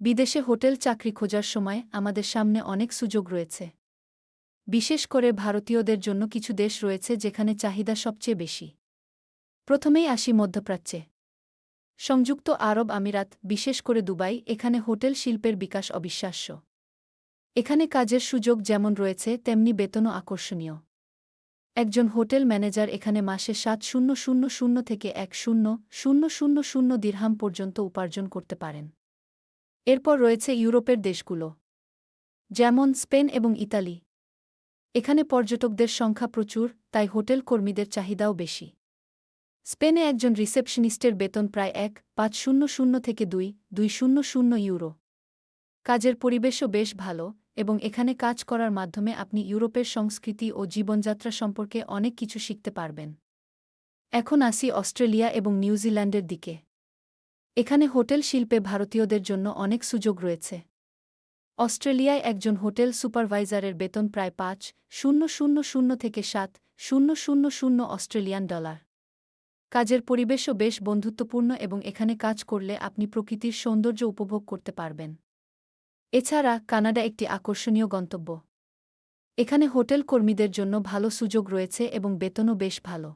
বিদেশে হোটেল চাকরি খোঁজার সময় আমাদের সামনে অনেক সুযোগ রয়েছে। বিশেষ করে ভারতীয়দের জন্য কিছু দেশ রয়েছে যেখানে চাহিদা সবচেয়ে বেশি। প্রথমেই আসি মধ্যপ্রাচ্যে। সংযুক্ত আরব আমিরাত, বিশেষ করে দুবাই, এখানে হোটেল শিল্পের বিকাশ অবিশ্বাস্য। এখানে কাজের সুযোগ যেমন রয়েছে, তেমনি বেতনও আকর্ষণীয়। একজন হোটেল ম্যানেজার এখানে মাসে সাত শূন্য শূন্য শূন্য থেকে এক শূন্য শূন্য শূন্য শূন্য দিরহাম পর্যন্ত উপার্জন করতে পারেন। এরপর রয়েছে ইউরোপের দেশগুলো, যেমন স্পেন এবং ইতালি। এখানে পর্যটকদের সংখ্যা প্রচুর, তাই হোটেল কর্মীদের চাহিদাও বেশি। স্পেনে একজন রিসেপশনিস্টের বেতন প্রায় এক, পাঁচ শূন্য শূন্য থেকে দুই দুই শূন্য শূন্য ইউরো। কাজের পরিবেশও বেশ ভালো এবং এখানে কাজ করার মাধ্যমে আপনি ইউরোপের সংস্কৃতি ও জীবনযাত্রা সম্পর্কে অনেক কিছু শিখতে পারবেন। এখন আসি অস্ট্রেলিয়া এবং নিউজিল্যান্ডের দিকে। এখানে হোটেল শিল্পে ভারতীয়দের জন্য অনেক সুযোগ রয়েছে। অস্ট্রেলিয়ায় একজন হোটেল সুপারভাইজারের বেতন প্রায় পাঁচ, শূন্য শূন্য শূন্য থেকে সাত, শূন্য শূন্য শূন্য অস্ট্রেলিয়ান ডলার। কাজের পরিবেশও বেশ বন্ধুত্বপূর্ণ এবং এখানে কাজ করলে আপনি প্রকৃতির সৌন্দর্য উপভোগ করতে পারবেন। এছাড়া কানাডা একটি আকর্ষণীয় গন্তব্য। এখানে হোটেল কর্মীদের জন্য ভালো সুযোগ রয়েছে এবং বেতনও বেশ ভালো।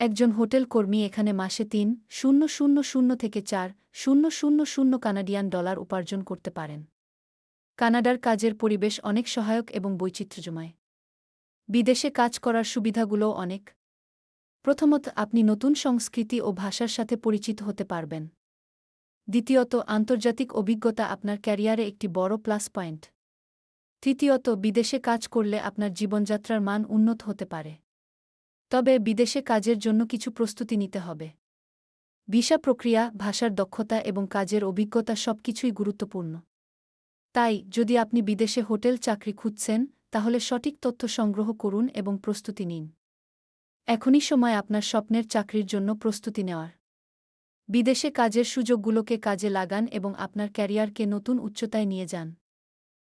একজন হোটেল কর্মী এখানে মাসে তিন, শূন্য শূন্য শূন্য থেকে চার, শূন্য শূন্য শূন্য কানাডিয়ান ডলার উপার্জন করতে পারেন। কানাডার কাজের পরিবেশ অনেক সহায়ক এবং বৈচিত্র্যময়। বিদেশে কাজ করার সুবিধাগুলোও অনেক। প্রথমত, আপনি নতুন সংস্কৃতি ও ভাষার সাথে পরিচিত হতে পারবেন। দ্বিতীয়ত, আন্তর্জাতিক অভিজ্ঞতা আপনার ক্যারিয়ারে একটি বড় প্লাস পয়েন্ট। তৃতীয়ত, বিদেশে কাজ করলে আপনার জীবনযাত্রার মান উন্নত হতে পারে। তবে বিদেশে কাজের জন্য কিছু প্রস্তুতি নিতে হবে। ভিসা প্রক্রিয়া, ভাষার দক্ষতা এবং কাজের অভিজ্ঞতা সবকিছুই গুরুত্বপূর্ণ। তাই, যদি আপনি বিদেশে হোটেল চাকরি খুঁজছেন, তাহলে সঠিক তথ্য সংগ্রহ করুন এবং প্রস্তুতি নিন। এখনই সময় আপনার স্বপ্নের চাকরির জন্য প্রস্তুতি নেওয়ার। বিদেশে কাজের সুযোগগুলোকে কাজে লাগান এবং আপনার ক্যারিয়ারকে নতুন উচ্চতায় নিয়ে যান।